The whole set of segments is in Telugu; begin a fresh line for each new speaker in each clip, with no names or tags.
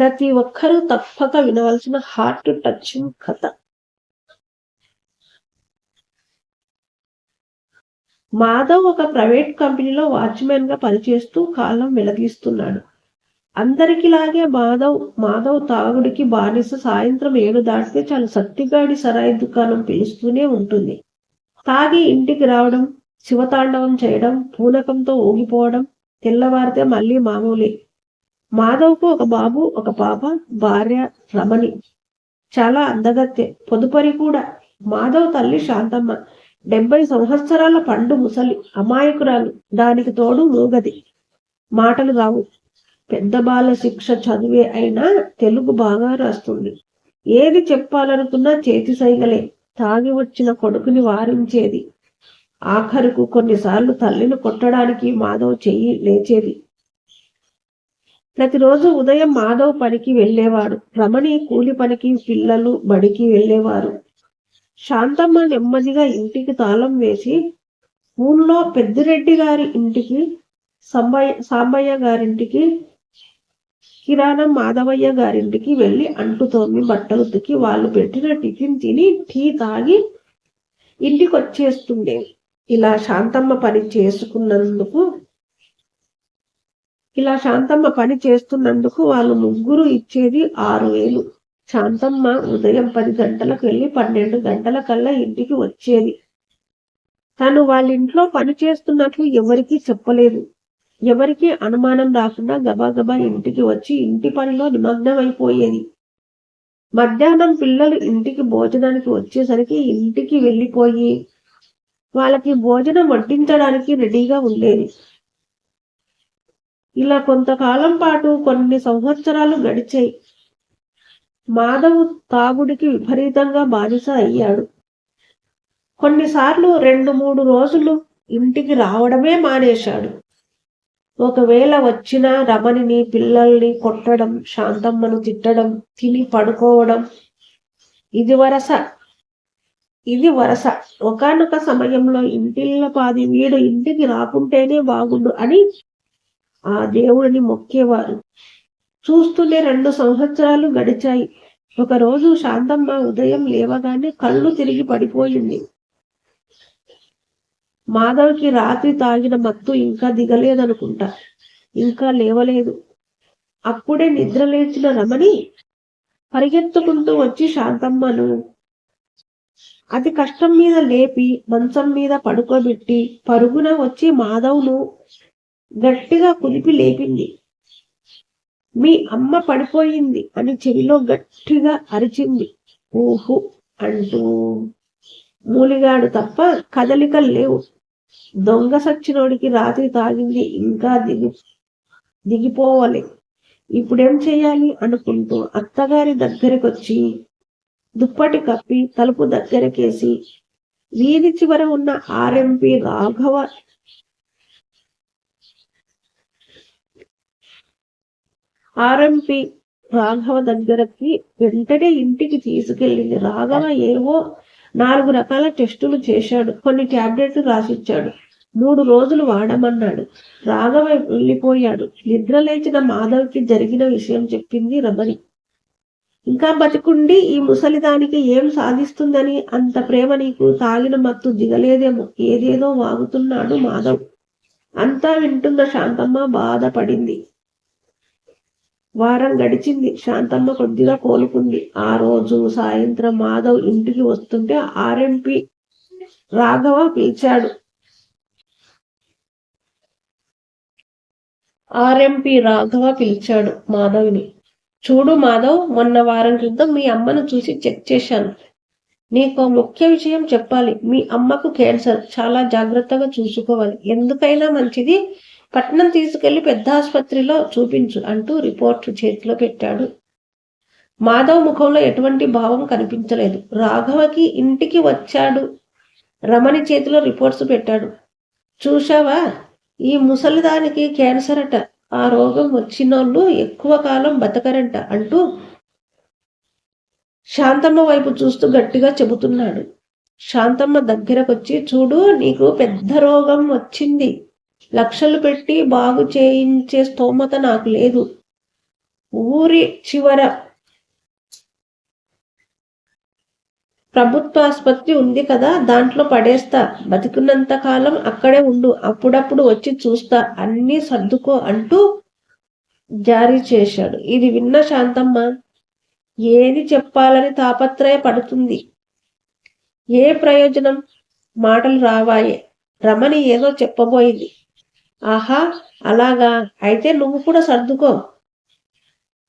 ప్రతి ఒక్కరూ తప్పక వినవలసిన హార్ట్ టచింగ్ కథ. మాధవ్ ఒక ప్రైవేట్ కంపెనీలో వాచ్మెన్గా పనిచేస్తూ కాలం వెలగిస్తున్నాడు. అందరికిలాగే మాధవ్ మాధవ్ తాగుడికి బానిస సాయంత్రం ఏడు దాటితే చాలా సత్తిగాడి సరాయి దుకాణం పిలుస్తూనే ఉంటుంది. తాగి ఇంటికి రావడం శివతాండవం చేయడం పూనకంతో ఊగిపోవడం తెల్లవారితే మళ్ళీ మామూలే. మాధవ్కు ఒక బాబు ఒక పాప భార్య రమణి. చాలా అందగత్తె. పొదుపరి కూడా. మాధవ్ తల్లి శాంతమ్మ. డెబ్బై సంవత్సరాల పండు ముసలి అమాయకురాలు. దానికి తోడు మూగది. మాటలు రావు. పెద్ద బాల శిక్ష చదివే అయినా తెలుగు బాగా రాస్తుంది. ఏది చెప్పాలనుకున్నా చేతి సైగలే. తాగి వచ్చిన కొడుకుని వారించేది. ఆఖరుకు కొన్నిసార్లు తల్లిని కొట్టడానికి మాధవ్ చెయ్యి లేచేది. ప్రతిరోజు ఉదయం మాధవ్ పనికి వెళ్ళేవాడు రమణి కూలి పనికి పిల్లలు బడికి వెళ్ళేవారు. శాంతమ్మ నెమ్మదిగా ఇంటికి తాళం వేసి ఊళ్ళో పెద్దిరెడ్డి గారి ఇంటికి సంబయ్య సాంబయ్య గారింటికి కిరాణం మాధవయ్య గారింటికి వెళ్ళి అంటుతోమి బట్టలు ఉతికి వాళ్ళు పెట్టిన టిఫిన్ తిని టీ తాగి ఇంటికి వచ్చేస్తుండేవి ఇలా శాంతమ్మ పని చేసుకున్నందుకు ఇలా శాంతమ్మ పని చేస్తున్నందుకు వాళ్ళు ముగ్గురు ఇచ్చేది ఆరు వేలు. శాంతమ్మ ఉదయం పది గంటలకు వెళ్ళి పన్నెండు గంటల కల్లా ఇంటికి వచ్చేది. తను వాళ్ళ ఇంట్లో పని చేస్తున్నట్లు ఎవరికీ చెప్పలేదు. ఎవరికి అనుమానం రాకుండా గబాగబా ఇంటికి వచ్చి ఇంటి పనిలో నిమగ్నమైపోయేది. మధ్యాహ్నం పిల్లలు ఇంటికి భోజనానికి వచ్చేసరికి ఇంటికి వెళ్ళిపోయి వాళ్ళకి భోజనం వడ్డించడానికి రెడీగా ఉండేది. ఇలా కొంతకాలం పాటు కొన్ని సంవత్సరాలు గడిచాయి. మాధవ్ తాగుడికి విపరీతంగా బానిస అయ్యాడు. కొన్నిసార్లు రెండు మూడు రోజులు ఇంటికి రావడమే మానేశాడు. ఒకవేళ వచ్చిన రమణిని పిల్లల్ని కొట్టడం శాంతమ్మను తిట్టడం తిని పడుకోవడం ఇది వరస. ఇది వరస. ఒకనొక సమయంలో ఇంటిల్ల పాది వీడు ఇంటికి రాకుంటేనే బాగుండు అని ఆ దేవుడిని మొక్కేవారు. చూస్తూనే రెండు సంవత్సరాలు గడిచాయి. ఒకరోజు శాంతమ్మ ఉదయం లేవగానే కళ్ళు తిరిగి పడిపోయింది. మాధవ్కి రాత్రి తాగిన మత్తు ఇంకా దిగలేదనుకుంటా. ఇంకా లేవలేదు. అప్పుడే నిద్ర లేచిన రమణి పరిగెత్తుకుంటూ వచ్చి శాంతమ్మను అతి కష్టం మీద లేపి మంచం మీద పడుకోబెట్టి పరుగున వచ్చి మాధవ్ను గట్టిగా కుదిపి లేపింది. మీ అమ్మ పడిపోయింది అని చెవిలో గట్టిగా అరిచింది. ఊహు అంటూ మూలిగాడు తప్ప కదలికలు లేవు. దొంగ సచ్చినోడికి రాత్రి తాగింది ఇంకా దిగి దిగిపోవాలి. ఇప్పుడేం చేయాలి అనుకుంటూ అత్తగారి దగ్గరికి వచ్చి దుప్పటి కప్పి తలుపు దగ్గరకేసి వీధి చివర ఉన్న ఆర్ఎంపి రాఘవ ఆర్ఎంపి రాఘవ దగ్గరకి వెంటనే ఇంటికి తీసుకెళ్ళింది. రాఘవ ఏవో నాలుగు రకాల టెస్టులు చేశాడు. కొన్ని ట్యాబ్లెట్లు రాసిచ్చాడు. మూడు రోజులు వాడమన్నాడు. రాఘవ వెళ్ళిపోయాడు. నిద్ర లేచిన మాధవ్కి జరిగిన విషయం చెప్పింది రమణి. ఇంకా బతికుండి ఈ ముసలిదానికి ఏం సాధిస్తుందని అంత ప్రేమ నీకు తాగిన మత్తు దిగలేదేమో. ఏదేదో వాగుతున్నాడు మాధవ్. అంతా వింటున్న శాంతమ్మ బాధపడింది. వారం గడిచింది. శాంతమ్మ కొద్దిగా కోలుకుంది. ఆ రోజు సాయంత్రం మాధవ్ ఇంటికి వస్తుంటే ఆర్ఎంపి రాఘవ పిలిచాడు. ఆర్ఎంపి రాఘవ పిలిచాడు మాధవ్ని. చూడు మాధవ్ మొన్న వారం క్రితం మీ అమ్మను చూసి చెక్ చేశాను. నీకు ముఖ్య విషయం చెప్పాలి. మీ అమ్మకు క్యాన్సర్ చాలా జాగ్రత్తగా చూసుకోవాలి. ఎందుకైనా మంచిది. పట్నం తీసుకెళ్ళి పెద్ద ఆసుపత్రిలో చూపించు అంటూ రిపోర్ట్ చేతిలో పెట్టాడు. మాధవ్ ముఖంలో ఎటువంటి భావం కనిపించలేదు. రాఘవకి ఇంటికి వచ్చాడు. రమణి చేతిలో రిపోర్ట్స్ పెట్టాడు. చూశావా? ఈ ముసలిదానికి క్యాన్సర్ అట. ఆ రోగం వచ్చినోళ్ళు ఎక్కువ కాలం బతకరంట అంటూ శాంతమ్మ వైపు చూస్తూ గట్టిగా చెబుతున్నాడు. శాంతమ్మ దగ్గరకొచ్చి చూడు నీకు పెద్ద రోగం వచ్చింది. లక్షలు పెట్టి బాగు చేయించే స్తోమత నాకు లేదు. ఊరి చివర ప్రభుత్వ ఆసుపత్రి ఉంది కదా దాంట్లో పడేస్తా. బతికున్నంత కాలం అక్కడే ఉండు అప్పుడప్పుడు వచ్చి చూస్తా. అన్నీ సర్దుకో అంటూ జారీ చేశాడు. ఇది విన్న శాంతమ్మ ఏది చెప్పాలని తాపత్రయ పడుతుంది ఏ ప్రయోజనం? మాటలు రావాయే. రమణి ఏదో చెప్పబోయింది. ఆహా అలాగా. అయితే నువ్వు కూడా సర్దుకో.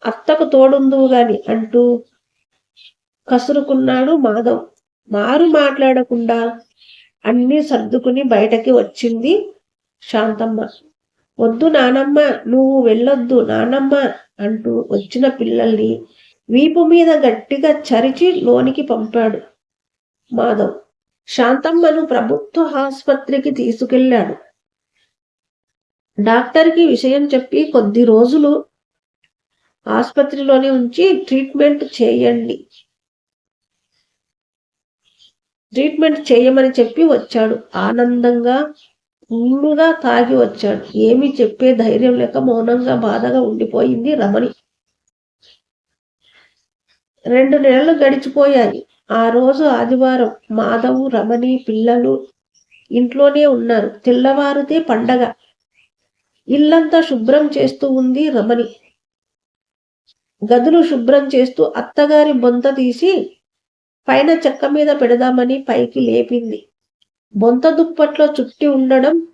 అత్తకు తోడుందువు గాని అంటూ కసురుకున్నాడు మాధవ్. మారు మాట్లాడకుండా అన్నీ సర్దుకుని బయటకి వచ్చింది శాంతమ్మ. వద్దు నానమ్మ నువ్వు వెళ్ళొద్దు నానమ్మ అంటూ వచ్చిన పిల్లల్ని వీపు మీద గట్టిగా చరిచి లోనికి పంపాడు మాధవ్. శాంతమ్మను ప్రభుత్వ ఆసుపత్రికి తీసుకెళ్ళాడు డాక్టర్కి విషయం చెప్పి కొద్ది రోజులు ఆసుపత్రిలోనే ఉంచి ట్రీట్మెంట్ చేయండి. ట్రీట్మెంట్ చేయమని చెప్పి వచ్చాడు. ఆనందంగా ఫుల్లుగా తాగి వచ్చాడు. ఏమీ చెప్పే ధైర్యం లేక మౌనంగా బాధగా ఉండిపోయింది రమణి. రెండు నెలలు గడిచిపోయాయి. ఆ రోజు ఆదివారం మాధవు రమణి పిల్లలు ఇంట్లోనే ఉన్నారు. తెల్లవారితే పండగ. ఇల్లంతా శుభ్రం చేస్తూ ఉంది రమణి. గదులు శుభ్రం చేస్తూ అత్తగారి బొంత తీసి పైన చెక్క మీద పెడదామని పైకి లేపింది. బొంత దుప్పట్లో చుట్టి ఉండడం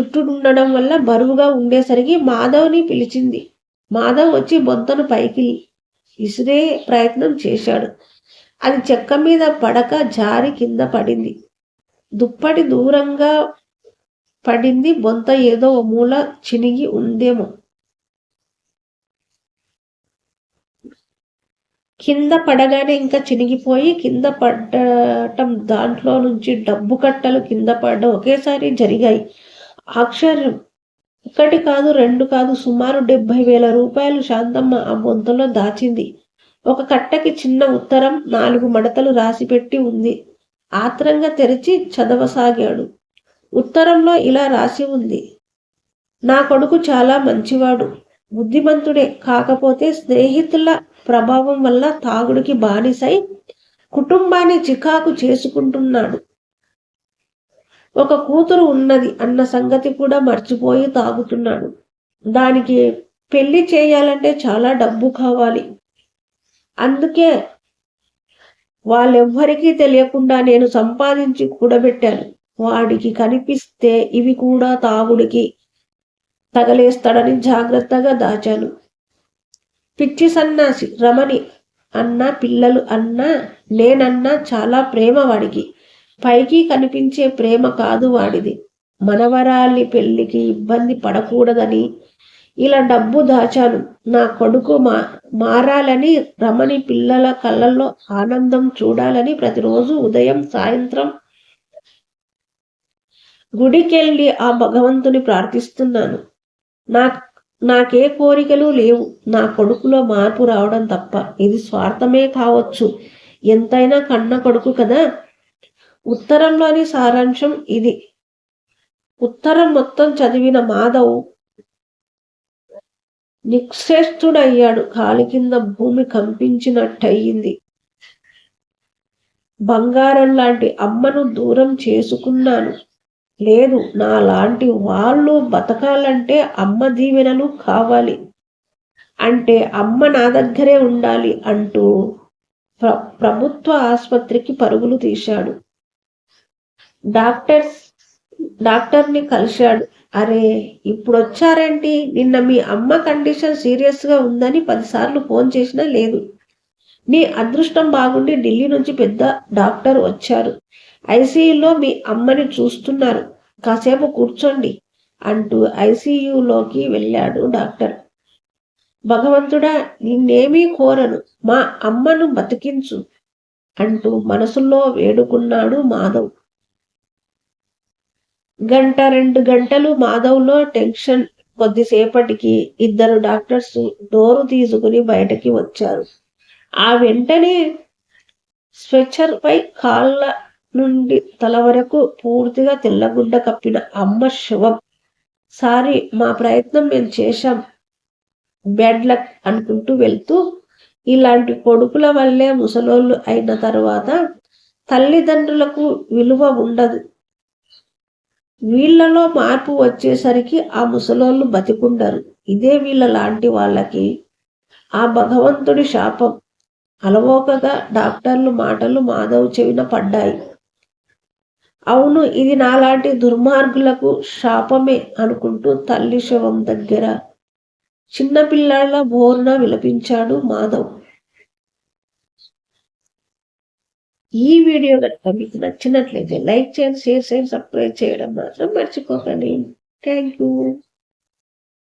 చుట్టూ ఉండడం వల్ల బరువుగా ఉండేసరికి మాధవ్ని పిలిచింది. మాధవ్ వచ్చి బొంతను పైకి ఇసిరే ప్రయత్నం చేశాడు. అది చెక్క మీద పడక జారి కింద పడింది. దుప్పటి దూరంగా పడింది బొంత ఏదో మూల చినిగి ఉందేమో. కింద పడగానే ఇంకా చినిగిపోయి కింద పడటం దాంట్లో నుంచి డబ్బు కట్టలు కింద పడడం ఒకేసారి జరిగాయి. ఆశ్చర్యం. ఒకటి కాదు రెండు కాదు సుమారు డెబ్బై వేల రూపాయలు శాంతమ్మ ఆ బొంతలో దాచింది. ఒక కట్టకి చిన్న ఉత్తరం నాలుగు మడతలు రాసిపెట్టి ఉంది. ఆత్రంగా తెరిచి చదవసాగాడు. ఉత్తరంలో ఇలా రాసి ఉంది. నా కొడుకు చాలా మంచివాడు. బుద్ధిమంతుడే. కాకపోతే స్నేహితుల ప్రభావం వల్ల తాగుడికి బానిసై కుటుంబాన్ని చికాకు చేసుకుంటున్నాడు. ఒక కూతురు ఉన్నది అన్న సంగతి కూడా మర్చిపోయి తాగుతున్నాడు. దానికి పెళ్ళి చేయాలంటే చాలా డబ్బు కావాలి. అందుకే వాళ్ళెవ్వరికీ తెలియకుండా నేను సంపాదించి కూడబెట్టాను. వాడికి కనిపిస్తే ఇవి కూడా తాగుడికి తగలేస్తాడని జాగ్రత్తగా దాచాను. పిచ్చి సన్నాసి రమణి అన్న పిల్లలు అన్న నేనన్నా చాలా ప్రేమ వాడికి. పైకి కనిపించే ప్రేమ కాదు వాడిది. మనవరాలి పెళ్ళికి ఇబ్బంది పడకూడదని ఇలా డబ్బు దాచాను. నా కొడుకు మా మారాలని రమణి పిల్లల కళ్ళల్లో ఆనందం చూడాలని ప్రతిరోజు ఉదయం సాయంత్రం గుడికెళ్ళి ఆ భగవంతుని ప్రార్థిస్తున్నాను. నా నాకే కోరికలు లేవు. నా కొడుకులో మార్పు రావడం తప్ప ఇది స్వార్థమే కావచ్చు. ఎంతైనా కన్న కొడుకు కదా? ఉత్తరంలోని సారాంశం ఇది. ఉత్తరం మొత్తం చదివిన మాధవ్ నిశ్చేష్టుడయ్యాడు. కాలి కింద భూమి కంపించినట్టయింది. బంగారం లాంటి అమ్మను దూరం చేసుకున్నాను. లేదు నా లాంటి వాళ్ళు బతకాలంటే అమ్మ దీవెనలు కావాలి. అంటే అమ్మ నా దగ్గరే ఉండాలి అంటూ ప్ర ప్రభుత్వ ఆసుపత్రికి పరుగులు తీశాడు. డాక్టర్స్ డాక్టర్ని కలిశాడు. అరే ఇప్పుడు వచ్చారేంటి నిన్న మీ అమ్మ కండిషన్ సీరియస్గా ఉందని పదిసార్లు ఫోన్ చేసినా లేదు. నీ అదృష్టం బాగుండి ఢిల్లీ నుంచి పెద్ద డాక్టర్ వచ్చారు. ఐసీయూలో మీ అమ్మని చూస్తున్నారు. కాసేపు కూర్చోండి అంటూ ఐసీయూలోకి వెళ్ళాడు డాక్టర్. భగవంతుడా నిన్నేమీ కోరను. మా అమ్మను బతికించు అంటూ మనసులో వేడుకున్నాడు మాధవ్. గంట రెండు గంటలు మాధవ్లో టెన్షన్. కొద్దిసేపటికి ఇద్దరు డాక్టర్స్ డోరు తీసుకుని బయటకి వచ్చారు. ఆ వెంటనే స్ట్రెచ్చర్ పై కాళ్ళ నుండి తల వరకు పూర్తిగా తెల్లగుడ్డ కప్పిన అమ్మ శవం. సారీ మా ప్రయత్నం మేము చేశాం. బ్యాడ్ లక్ అనుకుంటూ వెళ్తూ ఇలాంటి కొడుకుల వల్లే ముసలోళ్ళు అయిన తర్వాత తల్లిదండ్రులకు విలువ ఉండదు. వీళ్ళలో మార్పు వచ్చేసరికి ఆ ముసలోళ్ళు బతికుండరు. ఇదే వీళ్ళ లాంటి వాళ్ళకి ఆ భగవంతుడి శాపం. అలవోకగా డాక్టర్లు మాటలు మాధవ్ చెవిన పడ్డాయి. అవును ఇది నాలాంటి దుర్మార్గులకు శాపమే అనుకుంటూ తల్లి శవం దగ్గర చిన్నపిల్లాళ్ళ బోర్న విలపించాడు మాధవ్. ఈ వీడియో కనుక మీకు నచ్చినట్లయితే లైక్ చేయండి షేర్ చేయండి సబ్స్క్రైబ్ చేయడం మాత్రం మర్చిపోకండి. Thank you.